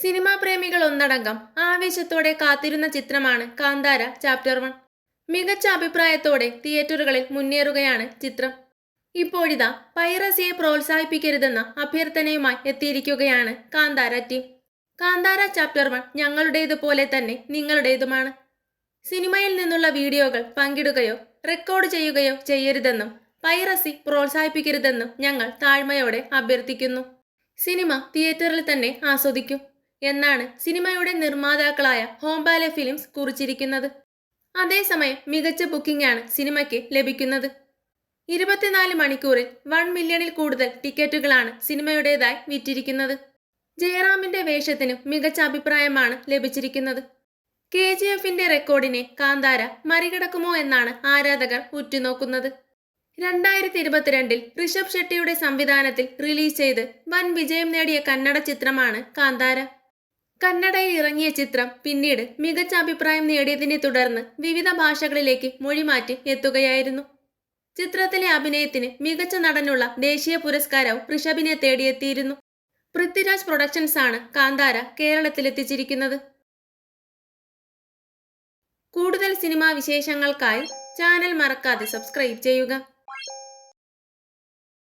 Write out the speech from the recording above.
Cinema പ്രേമികൾ ഒന്നടങ്കം ആവേശത്തോടെ കാത്തിരുന്ന ചിത്രമാണ് കാന്താര ചാപ്റ്റർ വൺ. മികച്ച അഭിപ്രായത്തോടെ തിയേറ്ററുകളിൽ മുന്നേറുകയാണ് ചിത്രം. ഇപ്പോഴിതാ പൈറസിയെ പ്രോത്സാഹിപ്പിക്കരുതെന്ന അഭ്യർത്ഥനയുമായി എത്തിയിരിക്കുകയാണ് Kantara team Kantara chapter one ഞങ്ങളുടേതുപോലെ തന്നെ നിങ്ങളുടേതുമാണ്. സിനിമയിൽ നിന്നുള്ള വീഡിയോകൾ പങ്കിടുകയോ റെക്കോർഡ് ചെയ്യുകയോ ചെയ്യരുതെന്നും പൈറസി പ്രോത്സാഹിപ്പിക്കരുതെന്നും ഞങ്ങൾ താഴ്മയോടെ അഭ്യർത്ഥിക്കുന്നു. സിനിമ തിയേറ്ററിൽ തന്നെ ആസ്വദിക്കും. എന്നാണ് സിനിമയുടെ നിർമ്മാതാക്കളായ ഹോംബാല ഫിലിംസ് കുറിച്ചിരിക്കുന്നത്. അതേസമയം മികച്ച ബുക്കിംഗ് ആണ് സിനിമയ്ക്ക് ലഭിക്കുന്നത്. ഇരുപത്തിനാല് മണിക്കൂറിൽ വൺ മില്യണിൽ കൂടുതൽ ടിക്കറ്റുകളാണ് സിനിമയുടേതായി വിറ്റിരിക്കുന്നത്. ജയറാമിന്റെ വേഷത്തിനും മികച്ച അഭിപ്രായമാണ് ലഭിച്ചിരിക്കുന്നത്. കെ ജി എഫിന്റെ റെക്കോർഡിനെ കാന്താര മറികടക്കുമോ എന്നാണ് ആരാധകർ ഉറ്റുനോക്കുന്നത്. രണ്ടായിരത്തി ഇരുപത്തിരണ്ടിൽ ഋഷഭ് ഷെട്ടിയുടെ സംവിധാനത്തിൽ റിലീസ് ചെയ്ത് വൻ വിജയം നേടിയ കന്നഡ ചിത്രമാണ് കാന്താര. കന്നഡയിൽ ഇറങ്ങിയ ചിത്രം പിന്നീട് മികച്ച അഭിപ്രായം നേടിയതിനെ തുടർന്ന് വിവിധ ഭാഷകളിലേക്ക് മൊഴിമാറ്റി എത്തുകയായിരുന്നു. ചിത്രത്തിലെ അഭിനയത്തിന് മികച്ച നടനുള്ള ദേശീയ പുരസ്കാരവും ഋഷഭിനെ തേടിയെത്തിയിരുന്നു. പൃഥ്വിരാജ് പ്രൊഡക്ഷൻസ് ആണ് കാന്താര കേരളത്തിലെത്തിച്ചിരിക്കുന്നത്. കൂടുതൽ സിനിമാ വിശേഷങ്ങൾക്കായി ചാനൽ മറക്കാതെ സബ്സ്ക്രൈബ് ചെയ്യുക.